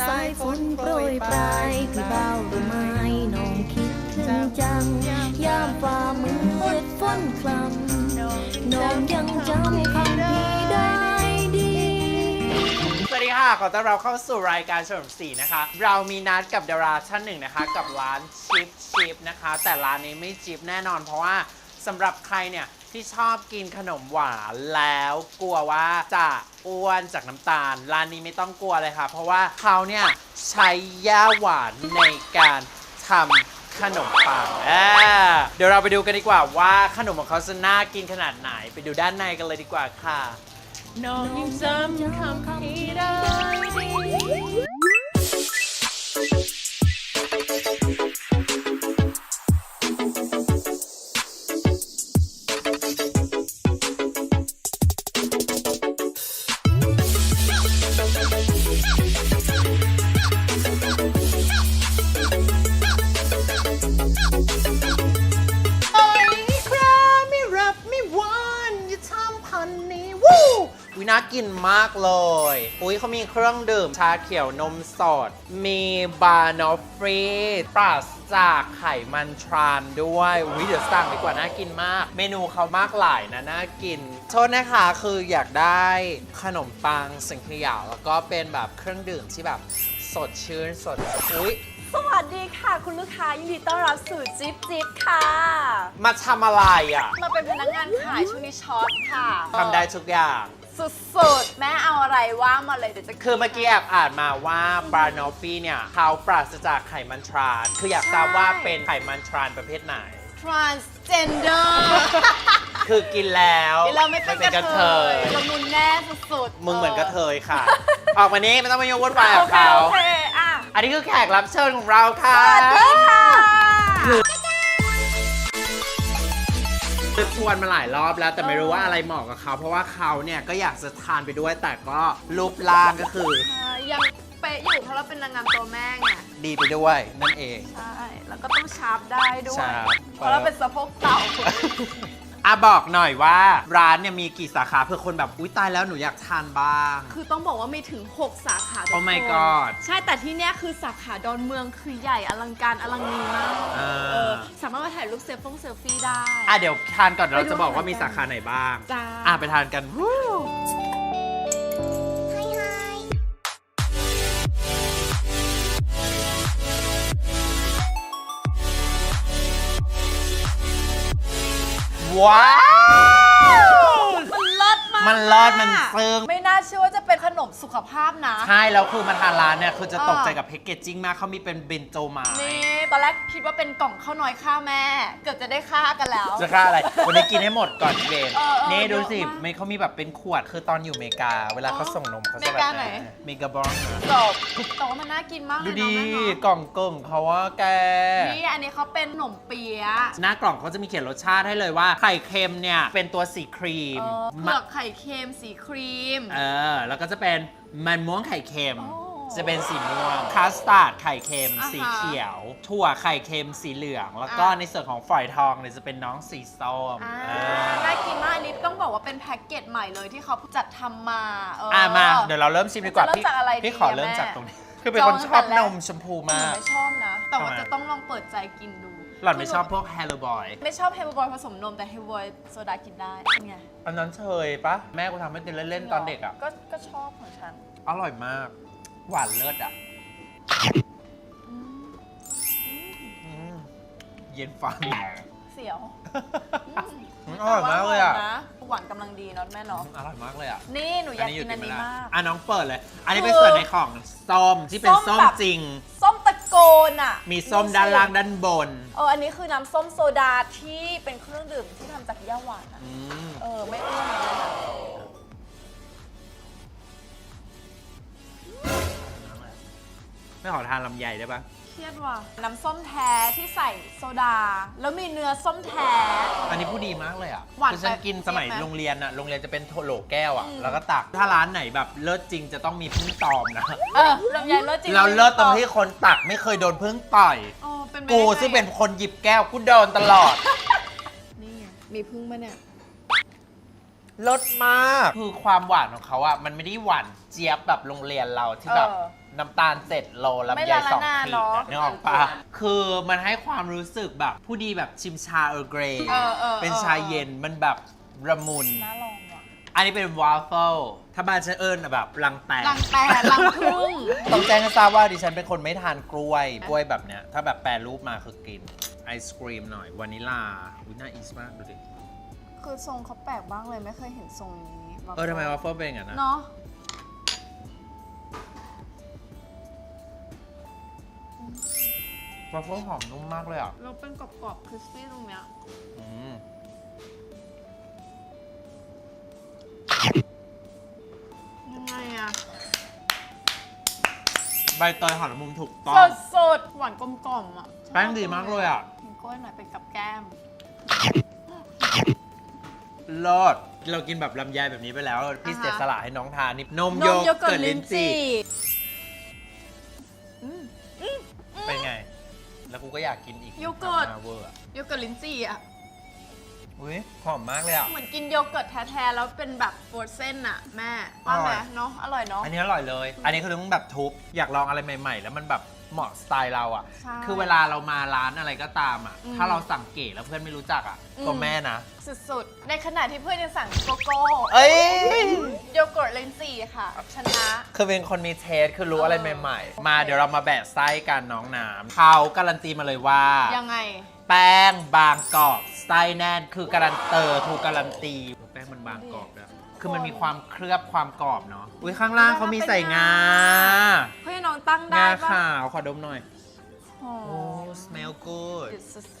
สายฝนโปรยปลายพี่เบาหรือไม่น้องคิดถึงจัง ยามฝ่ามืดฝนคลำน้องยังจำคำพี่ได้ดี สวัสดีค่ะ ขอต้อนรับเข้าสู่รายการเฉลิมศรีนะคะ เรามีนัดกับดาราท่านหนึ่งนะคะ กับร้านชิปชิปนะคะ แต่ร้านนี้ไม่จิบแน่นอนเพราะว่าสำหรับใครเนี่ย ที่ชอบกินขนมหวานแล้วกลัวว่าจะอ้วนจากน้ำตาล ร้านนี้ไม่ต้องกลัวเลยค่ะ เพราะว่าเขาเนี่ยใช้ย่าหวานในการทำขนมปังอ่าเดี๋ยวเราไปดูกันดีกว่าว่าขนมของเขาจะน่ากินขนาดไหน ไปดูด้านในกันเลยดีกว่าค่ะ น้องยังจำคำพี่ได้ วิน่ากินมากเลย อุ้ยเขามีเครื่องดื่มชาเขียวนมสด มีบานอฟฟรีปราศจากไขมันทรานด้วย อุ้ยเดี๋ยวสั่งดีกว่าน่ากินมาก เมนูเขามากหลายนะน่ากิน โทษนะคะคืออยากได้ขนมปังสังขยาแล้วก็เป็นแบบเครื่องดื่มที่แบบสดชื่นสด อุ้ยสวัสดีค่ะ คุณลูกค้ายินดีต้อนรับสู่จิ๊บจิ๊บค่ะ มาทำอะไรอะ มาเป็นพนักงานขายช่วงนี้ช็อตค่ะทำได้ทุกอย่าง สุดๆ แม่เอาอะไรว่ามาเลยเดี๋ยวจะคือเมื่อกี้แอบอ่านมาว่าบรานอฟฟี่เนี่ยเขาปราศจากไขมันทราน คืออยากทราบว่าเป็นไขมันทรานประเภทไหน transgender คือกินแล้วเราไม่เป็นกระเทยละมุนแน่สุดๆมึงเหมือนกระเทยค่ะ ออกมานี้ไม่ต้องมายุ่งวุ่นวายโอกับเคเขาโอเคอะอันนี้คือแขกรับเชิญของเราค่ะสวัสดีค่ะคือ ชวนมาหลายรอบแล้วแต่ไม่รู้ว่าอะไรเหมาะกับเขา เพราะว่าเขาเนี่ยก็อยากจะทานไปด้วยแต่ก็รูปร่างก็คืออ่ายังเป๊ะอยู่เพราะเราเป็นนางงามตัวแม่ไงดีไปด้วยนั่นเอง ใช่ แล้วก็ต้องชาร์ปได้ด้วย ชาร์ป เพราะเราเป็นสะโพกเต่า อะบอกหน่อยว่าร้านเนี่ยมีกี่สาขาเพื่อคนแบบอุ้ยตายแล้วหนูอยากทานบ้าง คือต้องบอกว่ามีถึง 6 สาขาทุก Oh my คน god ใช่แต่ที่เนี้ยคือสาขาดอนเมืองคือใหญ่อลังการอลังนีมากเออ เออสามารถมาถ่ายรูปเซลฟงเซลฟี่ได้ อะเดี๋ยวทานก่อนเดี๋ยวเราไปดูจะบอกว่ามีกันสาขาไหนบ้าง จ้า อะไปทานกันวู้ ว้าว มันเลิศมากมันเลิศมันซึ้ง ไม่น่า เชื่อว่าจะเป็นขนมสุขภาพนะ ใช่แล้วคือมาทานร้านเนี่ยคือจะอ่าตกใจกับแพคเกจจิ้งมากเขามีเป็นเบนโจไม้นี่ตอนแรกคิดว่าเป็นกล่องข้าวน้อยข้าวแม่ เกือบจะได้ค่ากันแล้ว จะค่าอะไร วันนี้กินให้หมดก่อนเบนเออเออนี่ดูสิเยอะมากไม่เขามีแบบเป็นขวดคือตอนอยู่อเมริกา เวลาเขาส่งนมเขาจะแบบอเมริกาไหน เมกาบองนะจบแต่ว่ามันน่ากินมากเลดูยดีเนาะแม่เนาะกล่องเกิ่งเขาว่าแกนี่อันนี้เขาเป็นขนมเปี๊ยะหน้ากล่องเขาจะมีเขียนรสชาติให้เลยว่าไข่เค็มเนี่ยเป็นตัวสีครีมเออเผืมะอกไข่เค็มสีครีม เออ แล้วก็จะเป็นมันม่วงไข่เค็มโอ้จะเป็นสีม่วงคัสตาร์ดไข่เค็ม อ่าฮะสีเขียว ถั่วไข่เค็มสีเหลือง แล้วก็อะในส่วนของฝอยทองเนี่ยจะเป็นน้องสีส้มอ่าเออน่ากินมากอันนี้ต้องบอกว่าเป็นแพ็กเกจใหม่เลยที่เขาจัดทำมาเออออะมา เดี๋ยวเราเริ่มชิมดีกว่าจะเริ่มพี่จากอะไรดีพี่ขออะเริ่มแม่จากตรงนี้ คือเป็นคนชอบนมชมพูหนูมาก ไม่ชอบนะ แต่ว่าทำไมจะต้องลองเปิดใจกินดู หล่อนไม่ชอบพวกแฮร์โลบอย ไม่ชอบเฮลบอยผสมนมแต่เฮลบอยโซดากินได้เป็นไงอันนั้นเชยปะแม่กูทำให้กินเล่นๆตอนเด็กอะ ก็ก็ชอบของฉัน อร่อยมาก หวานเลิศอะอืมอืมอืมเย็นฟัน เสียวอืมอร่อยมากเลยอะแต่ว่าหวานนหวานกำลังดีเนาะแม่เนาะอร่อยมากเลยอะนี่หนูอยากกินอันนี้ไม่ได้มาก อะน้องเปิดเลย อันนี้คือเป็นส่วนในของส้มที่เป็นส้ส้มมแบบจริงส้มตะ โกนอะมีส้มด้านล่างด้านบน เอออันนี้คือน้ำส้มโซดาที่เป็นเครื่องดื่มที่ทำจากย่าหวานอะอืมเออไม่อ้วนเลยนะไม่ขอทานลำไยได้ปะ เครียดว่ะ น้ำส้มแท้ที่ใส่โซดา แล้วมีเนื้อส้มแท้ อันนี้ผู้ดีมากเลยอะหวานคือฉันไปกินสมัยเจ็บไหม โรงเรียนอะ โรงเรียนจะเป็นโถโหลแก้วอะอืมแล้วก็ตัก ถ้าร้านไหนแบบเลิศจริงจะต้องมีพึ่งตอมนะ เออลำไยเลิศจริงเราเลิศตรงที่คนตักไม่เคยโดนพึ่งต่อยโอ้เป็นไปกูได้ไซึ่งเป็นคนหยิบแก้วกูโดนตลอด นี่ไงมีพึ่งมาเนี่ย รสมาก คือความหวานของเขาอะมันไม่ได้หวานเจี๊ยบแบบโรงเรียนเราที่แบบ เออ น้ำตาลเจ็ดโลลำไม่ไยละสองนาขีดเนอะ อะนึกออกปะคือมันให้ความรู้สึกแบบผู้ดีแบบชิมชาเออร์เกรย์เออเออเป็นชาเย็นมันแบบระมุน น่าลองว่ะอันนี้เป็นวาฟเฟิลถ้าบ้านฉันเอิญแบบรังแตก ลังแตนลังพึ่งต้องแจ้งให้ทราบว่าดิฉันเป็นคนไม่ทานกล้วย กล้วยแบบเนี้ย ถ้าแบบแปรรูปมาคือกิน ไอศครีมหน่อย วานิลาอุ้ยน่าอีสมากดูดิ คือทรงเขาแปลกบ้างเลยไม่เคยเห็นทรงนี้เออทำไมวาฟเฟิลเป็นอย่างนั้นนะเนาะ วาฟเฟิลหอมนุ่มมากเลยอะเราเป็นกรอบๆคริสปี้ตรงเนี้ยอืมยังไงอะใบเตยหอมละมุมถูกต้อสงดสดๆหวานกลมกล่อมๆอะชอบแป้งดีมากเลยอะกินกล้วยหน่อยเป็นกับแก้ม เลิศเรากินแบบลำไยแบบนี้ไปแล้ว พี่อ่าฮะ เสียสละให้น้องทานนี่นมนโยมโยเกิเกิร์ร์ตตลิ้ลิ้นนจี่ จี่ แล้วกูก็อยากกินอีกโยเกิร์ต ทำมาเวอร์อะโยเกิร์ตลิ้นจี่อะอุ้ยหอมมากเลยอะ เหมือนกินโยเกิร์ตแท้ๆ แล้วเป็นแบบโฟรเซนอะแม่ว่าไหมอร่อย เนาะอร่อยเนาะ อันนี้อร่อยเลย อันนี้คือต้องแบบทุบอยากลองอะไรใหม่ ๆ แล้วมันแบบ เหมาะสไตล์เราอะ ใช่คือเวลาเรามาร้านอะไรก็ตามอะ อืม ถ้าเราสั่งเก๋แล้วเพื่อนไม่รู้จักอะอืมก็แม่นะ สุดๆ ในขณะที่เพื่อนยังสั่งโกโก้เอ้ย โยเกิร์ตลิ้นจี่ค่ะ ชนะ คือเป็นคนมีเทสคือรู้อะไรเออใหม่โอเคๆมาเดี๋ยวเรามาแบะไส้กันน้องน้ำเขาการันตีมาเลยว่า ยังไง แป้งบางกรอบไส้แน่นคือการันเตอร์ถูกการันตี แป้งมันบางกรอบด้วย คือมันมีความเคลือบความกรอบเนาะ อุ้ยข้างล่างเขามีใส่งาเพื่อนน้องตั้งได้งาปะขาวขอดมหน่อยหอโอ้ม smell good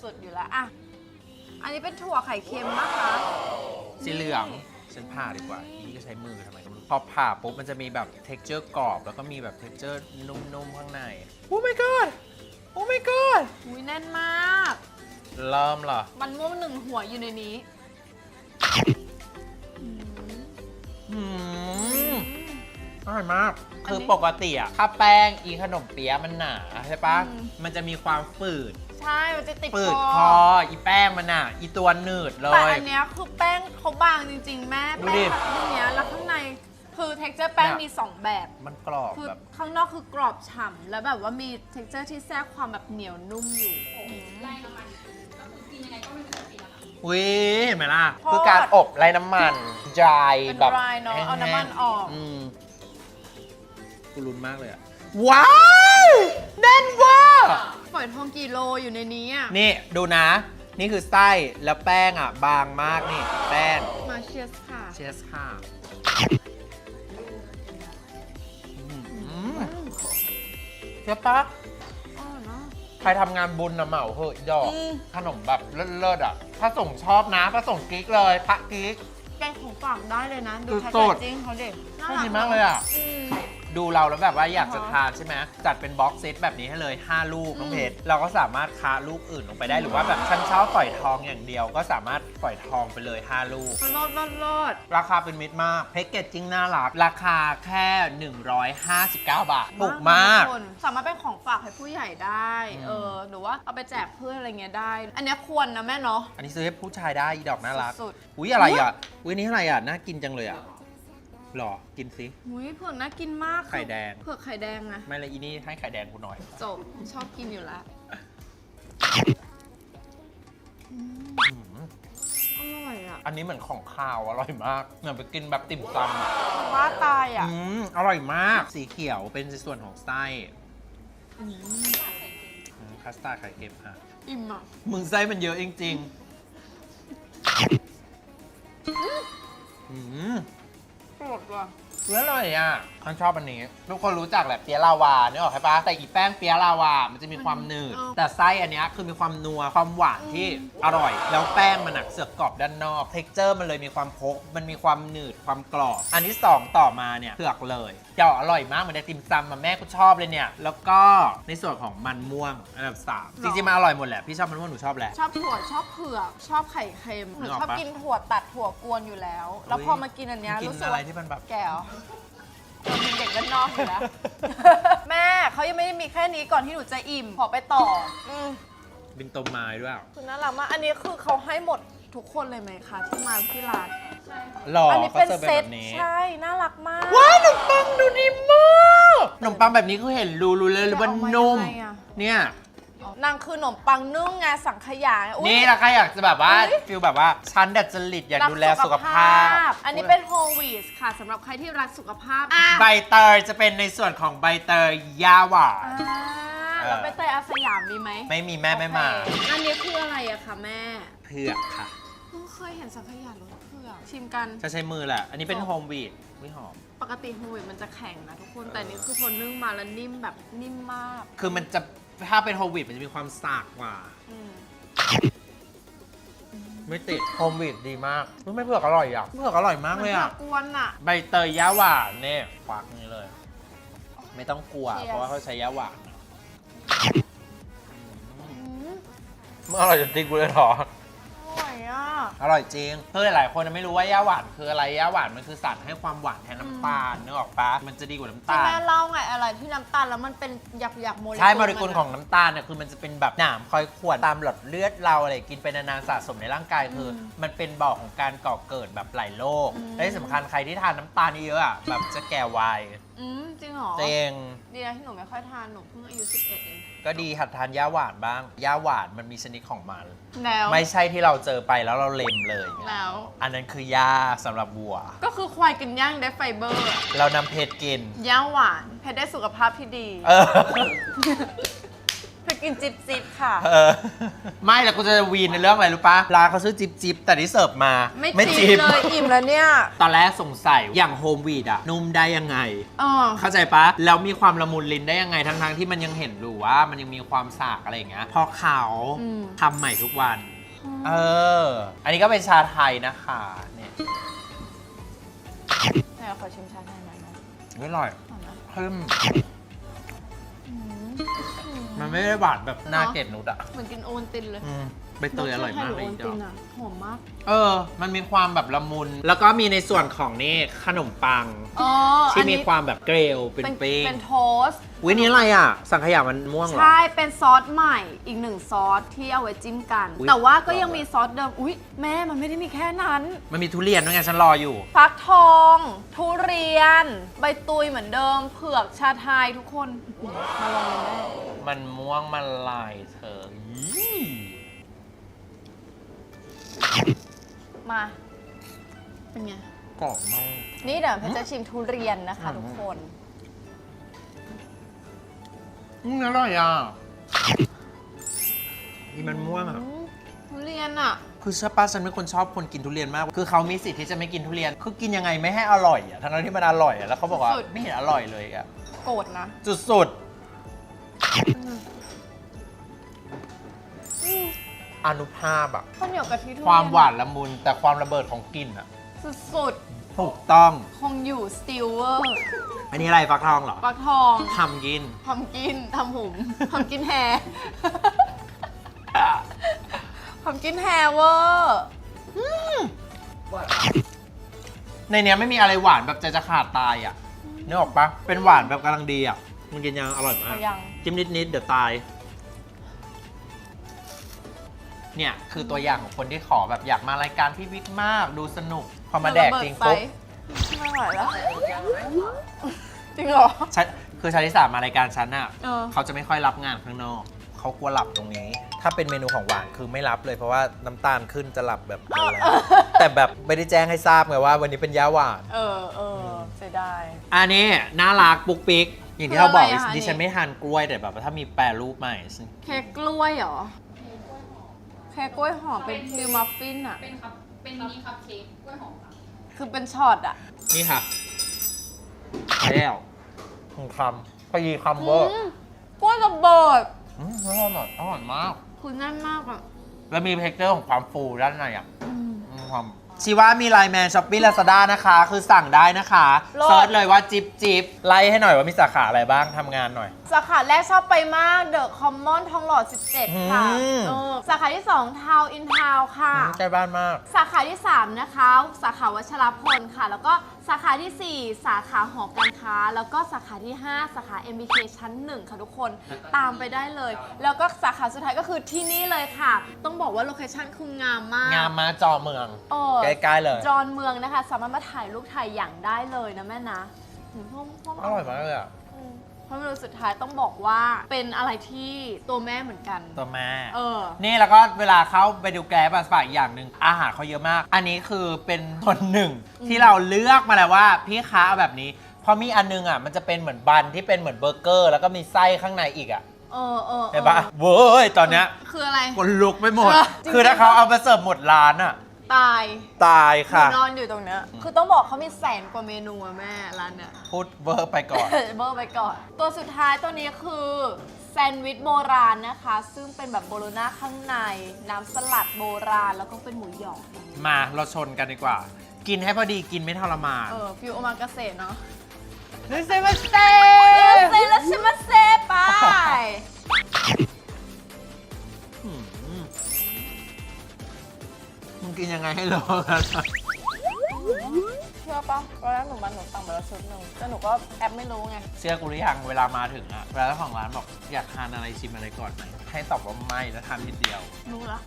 สุดๆอยู่แล้วอะอันนี้เป็นถั่วไข่เค็มนะคะ สีเหลืองฉันผ่าดีกว่า อีก็ใช้มือทำไมก็ไม่รู้พอผ่าปุ๊บมันจะมีแบบ texture กรอบ แล้วก็มีแบบ texture นุ่มๆ ข้างใน โอ้ my god โอ้ my god อุ้ยแน่นมาก เริ่มเหรอ มันม่วงหนึ่งหัวอยู่ในนี้ อืมอร่อยมากอันนี้คือปกติอะถ้าแป้งอีขนมเปี๊ยะมันหนาใช่ปะ อืม มันจะมีความฝืด ใช่ มันจะติดฝืดคคอ อ อีแป้งมันอะอีตัวหนืดเลแต่ย อันเนี้ยคือแป้งเขาบางจริง ๆ แม่ดูแป้ดิงแบบเนี้ยแล้วข้างในคือ texture แป้งเนี่ย มี 2 แบบ มันกรอบคือแบบ ข้างนอกคือกรอบฉ่ำแล้วแบบว่ามี texture ที่แทรกความแบบเหนียวนุ่มอยู่อุ้ ยเห็นไหมล่ะ ทอด คือการอบไร้น้ำมัน dry เป็นแบบ dry เนอะเอาน้ำมันออก อืมกูรุนมากเลยอะว้าวแน่นเว่า ฝอยทองกี่โลอยู่ในนี้อะ นี่ดูนะ นี่คือไส้ แล้วแป้งอะ บางมากนี่ แป้ง มาเชียสค่ะเชสค่ะอืมเชื่อปะอ๋อเนาะ ใครทำงานบุญนะเหมาเหอะอีดอก อืม ขนมแบบเลิศๆอะถ้าส่งชอบนะถ้าส่งกิ๊กเลย พระกิ๊กแกงของฝากได้เลยนะ ดูสุแพ็ดกๆเกจจิ้งเขาเด็กน่าดีมากเลยอะ อืม ดูเราแล้วแบบว่าอยากจะอ่าฮะทานใช่ไหมจัดเป็นบ็อกเซตแบบนี้ให้เลย 5 ลูกน้องอืมเพชรเราก็สามารถค้าลูกอื่นลงไปได้หรือว่าแบบฉันชอบฝอยทองอย่างเดียว ก็สามารถฝอยทองไปเลย 5 ลูกรอดรอดรอดราคาเป็นมิตรมากแพ็กเกจจิ้งน่ารักราคาแค่ 159 บาทถูกมาก ทุคนสามารถเป็นของฝากให้ผู้ใหญ่ได้อืมเออหรือว่าเอาไปแจกเพื่อนอะไรเงี้ยได้ อันเนี้ยควรนะแม่เนาะ อันนี้ซื้อให้ผู้ชายได้อีดอกน่ารักสุดอุ้ยอะไรอะอุ้ยนี่อะไรอะน่ากินจังเลยอะ หรอ กินสิหุยเผือกน่ากินมากไข่แดง เผือกไข่แดงนะไม่เลยอีนี่ให้ไข่แดงกูหน่อย จบชอบกินอยู่แล้วอืมอร่อยอะอันนี้เหมือนของข้าวอร่อยมาก เหมือนไปกินแบบติ่มซำอะบ้าตายอะอืมอร่อยมาก สีเขียวเป็นส่วนของไส้อืมคัสตาร์ดไข่เค็มอะ อิ่มอะมึงไส้มันเยอะจริงๆอืมโปรด ว่ะเพื่ออร่อยอะฉันชอบอันนี้ ทุกคนรู้จักแหละเปียะลาวาเนี่ยหรอกใช่ปะแต่อีแป้งเปียะลาวา มันจะมีความหนืดอืมแต่ไส้อันเนี้ยคือมีความนัว ความหวานที่อร่อย แล้วแป้งมันหนักเสือกกรอบด้านนอก เท็กเจอร์มันเลยมีความพก มันมีความหนืด ความกรอบ อันที่สองต่อมาเนี่ยเผือกเลยเดี๋ยวอร่อยมากเหมือนไอติมซำมาแม่ก็ชอบเลยเนี่ย แล้วก็ในส่วนของมันม่วงอันดับสามจริงๆมันอร่อยหมดแหละ พี่ชอบมันม่วงหนูชอบแหละ ชอบถั่วชอบเผือกชอบไข่เค็มหนึนูกออกชอบปะกินถั่วตัดถั่วกวนอยู่แล้ว แล้วพอมากินอันเนี้ยกินรู้สึกอะไรว่าที่มันแบบ แก้วเราเป็นเด็กด้านนอกอยู่แล้ว แม่เขายังไม่ได้มีแค่นี้ก่อนที่หนูจะอิ่ม ขอไปต่ออืมบินโตไม้ด้วยอะคือน่ารักมาก อันนี้คือเขาให้หมดทุกคนเลยไหมคะที่มาที่ร้านใช่หล่ออันนี้ก็เป็นจะเป็นเซแบตบนี้ ใช่ น่ารักมากว้ายขนมปังดูนิ่มมากขนมปังแบบนี้คือเห็นรูรู้เลยว่าจะเอามานุ่มยังไงอะเนี่ย นางคือขนมปังนึ่งไงสังขยาไงอุ๊ย นี่แล้วใครอยากจะแบบว่าอุ๊ย ฟิลแบบว่าฉันดัดจริตอยากดูแลสุขภาพ อันนี้เป็นโฮลวีสค่ะสำหรับใครที่รักสุขภาพอะใบเตยจะเป็นในส่วนของใบเตยยาหวานอ่าเออแล้วไปเตยอาสยามมีไหมไม่มีแม่ไม่มาโอเคอันนี้คืออะไรอะคะแม่เผือกค่ะ เพิ่งเคยเห็นสังขยารสเผือกชิมกัน จะใช้มือแหละ อันนี้เป็นโฮมวีดวิหอม ปกติโฮลวีสมันจะแข็งนะทุกคนแต่นี่คือคนนึ่งมาแล้วนิ่มแบบนิ่มมาก คือมันจะ ถ้าเป็นโฮมวีดมันจะมีความสากกว่า อืมไม่ติดโฮมวีดดีมากอุ๊ยไม่เผือกอร่อยอะเผือกอร่อยมากมันเลยเผืออะกกวนอะใบเตยยาหวานเนี่ยควักนี้เลย ไม่ต้องกลัว Cheers เพราะว่าเขาใช้ยาหวานอืมมันอร่อยจริงๆกูเลยเหรออ ร่อยอะอร่อยจริงเพื่อหลายๆคนไม่รู้ว่าย่าหวานคืออะไรย่าหวานมันคือสารให้ความหวานแทนน้ำตาลนึกออกปะมันจะดีกว่าน้ำที่ตาล แม่เล่าไงอะไรที่น้ำตาลแล้วมันเป็นหยักหยักๆโมเลกุลใช่โมเลกุลนอะของน้ำตาลเนี่ยคือมันจะเป็นแบบหนามคอยข่วนตามหลอดเลือดเราอะไรกินไปนานๆสะสมในร่างกายคืออมันเป็นบ่อของการก่อเกิดแบบหลายโรคอืมและที่สำคัญใครที่ทานน้ำตาลเยอะๆอะแบบจะแก่ไว อืมจริงเหรอเจงดีนะที่หนูไม่ค่อยทานหนูเพิ่งอายุ 11 เอง ก็ดีหัดทานย่าหวานบ้างย่าหวานมันมีชนิดของมัน แล้ว ไม่ใช่ที่เราเจอไปแล้วเราเล็มเลย แล้ว อันนั้นคือย่าสำหรับวัว ก็คือควายกินย่างได้ไฟเบอร์อะเรานำเพชรกิน ย่างหวานเพชรได้สุขภาพที่ดี เออ เพชรกินจิบจิบค่ะ เออ ไม่แล้วกูจะวีนในเรื่องอะไรรู้ปะร้านเขาซื้อจิบจิบแต่ที่เสิร์ฟมาไม่จิบเลยอิ่มแล้วเนี่ยตอนแรกสงสัยอย่างโฮมวีดอะนุ่มได้ยังไง อ๋อ เข้าใจปะแล้วมีความละมุนลิ้นได้ยังไงทั้งๆที่มันยังเห็นอยู่ว่า มันยังมีความสากอะไรอย่างเงี้ยพอเขาอืม ทำใหม่ทุกวัน เออ อันนี้ก็เป็นชาไทยนะคะเนี่ยไหนขอชิมชาไทยหน่อยนะไม่อร่อยก่อนนะเข้มอืม มันไม่ได้หวานแบบหน้าเกล็ดนุดอะเหมือนกินโอวัลตินเลยอืมใบเตยอร่อยมากรสเลชายติไทยหรือโอวัลตินอีดอกอะหอมมาก เออ มันมีความแบบละมุน แล้วก็มีในส่วนของนี่ขนมปัง อ๋อที่อันมีนี้ความแบบเกลียวเป็นเป็นเป้งเป็นโทสต์วินี่อะไรอะ สังขยามันม่วงเหรอ ใช่ เป็นซอสใหม่อีกหนึ่งซอสที่เอาไว้จิ้มกันอุ๊ยแต่ว่าก็ยังมีซอสเดิม อุ๊ย แม่มันไม่ได้มีแค่นั้น มันมีทุเรียนด้วยไงฉันรออยู่ ฟักทอง ทุเรียน ใบตุยเหมือนเดิม เผือกชาไทยทุกคน มาลองเลยแม่มันม่วงมันลายเธอยี่มาเป็นไง กรอบมาก นี่เดี๋ยวเพชรจะชิมทุเรียนนะคะอืม ทุกคน อืมอร่อยอะนี่มันม่วงอะอืมทุเรียนอะ คือเชื่อป้าฉันเป็นคนชอบคนกินทุเรียนมาก คือเขามีสิทธิ์ที่จะไม่กินทุเรียน คือกินยังไงไม่ให้อร่อยอะ ทั้งๆที่มันอร่อยอะ แล้วเขาบอกว่าสุด ไม่เห็นอร่อยเลยอะ โกรธนะจุดสุดอืมอนุภาพอะข้าวเหนียวกะทิทุเรียนความหวานละมุนแต่ความระเบิดของกลิ่นอะสุดถูกต้อง ๆ คงอยู่สติลเวอร์อันนี้อะไรฟักทองเหรอฟักทองทำกิน ทำกินทำหุมทำกินแฮร์ทำกินแฮร์เวอร์ในเนี้ยไม่มีอะไรหวานแบบใจจะขาดตายอะ นึกออกปะเป็นหวานแบบกำลังดีอะมันกินยังอร่อยมากเอายัง จิ้มนิด ๆ เดี๋ยวตาย เนี่ย คือตัวอย่างของคนที่ขอแบบอยากมารายการพี่วิกมาก ดูสนุก พอมาแดกจริงปุ๊บไม่ไหวแล้ว จริงเหรอ ฉันคือชาลิสามารายการฉันอะ เออ เขาจะไม่ค่อยรับงานข้างนอก เขากลัวหลับตรงนี้ ถ้าเป็นเมนูของหวานคือไม่รับเลยเพราะว่าน้ำตาลขึ้นจะหลับแบบนั้นแล้วแต่แบบไม่ได้แจ้งให้ทราบไงว่า วันนี้เป็นยาหวาน เออเออเสียดาย อันนี้น่ารักปุ๊กปิ๊กอย่างที่เราบอกคืออะไรอะดิฉันอันนี้ ไม่ทานกล้วยแต่แบบว่าถ้ามีแปรรูปใหม่เค้กกล้วยเหรอ เค้กกล้วยหอมเป็นฟิลมัฟฟินอะเป็นครับ เป็นมินิคัพเค้กกล้วยหอมค่ะคือเป็นช็อตอะนี่ค่ะแล้วหนึ่งคำพอดีคำเวอร์อืมกล้วยระเบิดอืมอร่อยอร่อยมาก คือแน่นมากอะแล้วมีเทคเจอร์ของความฟูด้านในอะอืมอืมความ ชีว่ามีไลน์แมนช้อปปี้ลาซาด้านะคะ คือสั่งได้นะคะโหลด เซิร์ชเลยว่าจิบจิบไล่ให้หน่อยว่ามีสาขาอะไรบ้างทำงานหน่อย สาขาแรกชอบไปมากเดอะคอมมอนทองหล่อ 17 ค่ะอืม เออสาขาที่2ทาวอินทาวค่ะอืมใกล้บ้านมาก สาขาที่ 3 นะคะ สาขาวัชรพลค่ะ แล้วก็ สาขาที่ 4 สาขาหอการค้า แล้วก็สาขาที่ 5 สาขา MBK ชั้น 1 ค่ะทุกคนตามไปได้เลย แล้วก็สาขาสุดท้ายก็คือที่นี่เลยค่ะ ต้องบอกว่าโลเคชั่นคืองามมากงามมาจอเมืองเออใกล้ๆเลยจอนเมืองนะคะ สามารถมาถ่ายรูปถ่ายอย่างได้เลยนะแม่นะหืมพ่อพ่ออร่อยมากเลยอะอืม เพราะเมนูสุดท้ายต้องบอกว่าเป็นอะไรที่ตัวแม่เหมือนกัน ตัวแม่ เออ นี่แล้วก็เวลาเข้าไปดูแกร็บอะฝากอีกอย่างหนึ่งอาหารเขาเยอะมาก อันนี้คือเป็นส่วนหนึ่งที่เราเลือกมาแล้วว่าพี่ค้าเอาแบบนี้เพราะมีอันนึงอะมันจะเป็นเหมือนบันที่เป็นเหมือนเบอร์เกอร์ แล้วก็มีไส้ข้างในอีกอะเออเออเห็นปะเว้ยตอนเนี้ยคืออะไร คนลุกไปหมด เออจริงๆ คือถ้าเขาเอามาเสิร์ฟหมดร้านอะ ตายตายหนูค่ะนอนอยู่ตรงเนี้ยคือต้องบอกเขามีแสนกว่าเมนูอะแม่ร้านเนี้ย พูดเวอร์ไปก่อน เบอร์ไปก่อน ตัวสุดท้ายตัวนี้คือแซนด์วิชโบราณนะคะ ซึ่งเป็นแบบโบโลน่าข้างใน น้ำสลัดโบราณ แล้วก็เป็นหมูหยอง มาเราชนกันดีกว่า กินให้พอดีกินไม่ทรมานเออฟิวโอมากาเสะเนาะนี่เซมาเซเซแล้วชิมาเซไปมึง กินยังไงให้รู้กันเชื่อปะตอนแรกหนูมาหนูสั่งไปแล้วชุดหนึ่งแต่หนูก็แอปไม่รู้ไง เชื่อกูหรือยังเวลามาถึงอะเวลาเจ้าของร้านบอกอยากทานอะไรชิมอะไรก่อนไหมให้ตอบว่าไม่แล้วทานนิดเดียว รู้ละ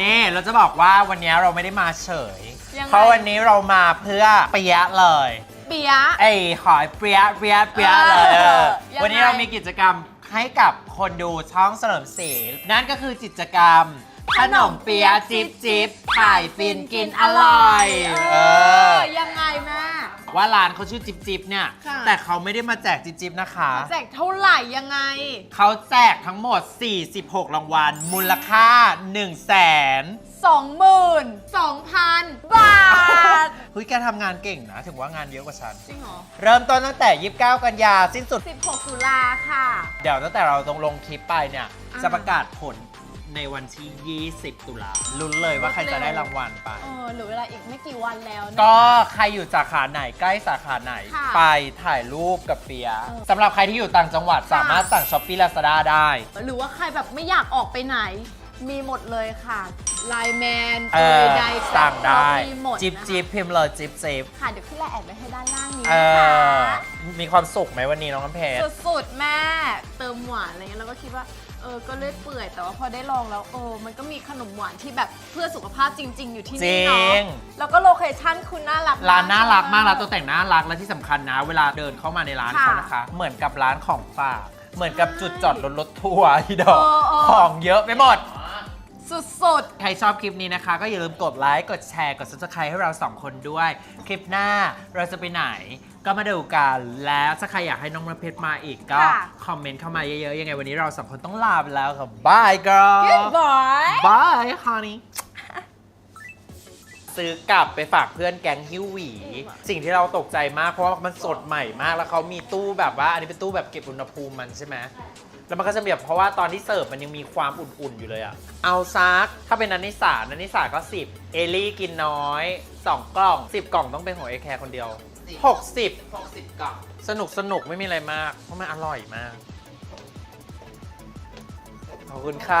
นี่เราจะบอกว่าวันนี้เราไม่ได้มาเฉย ยังไง เพราะวันนี้เรามาเพื่อเปียะเลยเบียะ ไอ้หอยเปียะเปียะเปียะเลยเออเออยังไง วันนี้เรามีกิจกรรมให้กับคนดูช่องเสริมสีนั่นก็คือกิจกรรม ขนมเปียะจิบจิบถ่ายฟินกินอร่อย เอเออ อ ยังไงแม่ ว่าร้านเขาชื่อจิบจิบเนี่ย ค่ะ แต่เขาไม่ได้มาแจกจิบจิบนะคะ แจกเท่าไหร่ยังไง เขาแจกทั้งหมด 46 รางวัล มูลค่า 1 0 0 0 0แสน22,000 บาท เฮ้ยแกทำงานเก่งนะ ถึงว่างานเยอะกว่าฉัน จริงเหรอ เริ่มต้นตั้งแต่ 29 กันยาสิ้นสุด 16ตุลาค่ะ เดี๋ยวตั้งแต่เราตรงลงคลิปไปเนี่ย อ่า จะประกาศผล ในวันที่ 20 ตุลา ลุ้นเลยว่าใครจะได้รางวัลไป เออเหรือเวลาอีกไม่กี่วันแล้วนะ ก็ใครอยู่สาขาไหนใกล้สาขาไหน ค่ะไปถ่ายรูปกับเปียเออสำหรับใครที่อยู่ต่างจังหวัดค่ะ สามารถสั่งช้อปปี้ลาซาด้าได้ หรือว่าใครแบบไม่อยากออกไปไหน มีหมดเลยค่ะไลแมนเออใดสั่งได้ มีหมดจิบนะคะจิบพิมพ์เลยจิบจิบค่ะเดี๋ยวขึ้นไลน์แอดไว้ให้ด้านล่างนี้เอนะคะอ มีความสุขไหมวันนี้น้องน้ำเพชร สุดๆแม่เติมหวานอะไรเงี้ยเราก็คิดว่าเออก็เลื่อยเปื่อยแต่ว่าพอได้ลองแล้วเออมันก็มีขนมหวานที่แบบเพื่อสุขภาพจริง ๆ อยู่ที่นี่เนาจริงะแล้วก็โลเคชั่นคุณน่ารัก ร้านน่ารักมากชอบร้านตัวแต่งน่ารักและที่สำคัญนะ เวลาเดินเข้ามาในร้านค่ะเขานะคะ เหมือนกับร้านของฝาก เหมือนกับจุดจอดรถรถทัวร์ที่ดอก เออเออ ของเยอะไปหมด สุดใครชอบคลิปนี้นะคะ ก็อย่าลืมกดไลค์ กดแชร์ กด subscribe ให้เราสองคนด้วย คลิปหน้าเราจะไปไหน ก็มาดูกัน แล้วถ้าใครอยากให้น้องน้ำเพชรมาอีกก็ ค่ะ คอมเมนต์เข้ามาเยอะๆ ยังไงวันนี้เราสองคนต้องลาไปแล้วค่ะ bye girl ๆ Goodbye bye honey ซื้อกลับไปฝากเพื่อนแก๊งฮิวหวี สิ่งที่เราตกใจมากเพราะว่ามันสดใหม่มากแล้วเขามีตู้แบบว่า อันนี้เป็นตู้แบบเก็บอุณหภูมิมันใช่ไหม แล้วมันก็จะแบบเพราะว่าตอนที่เสิร์ฟมันยังมีความอุ่นๆอยู่เลยอะเอาซักถ้าเป็นนันนิสานันนิสาก็ 10 เอลี่กินน้อย 2 กล่อง 10 กล่องต้องเป็นของเอแคร์คนเดียว 60 60กล่องสนุกสนุกไม่มีอะไรมาก เพราะมันอร่อยมาก ขอบคุณค่ะ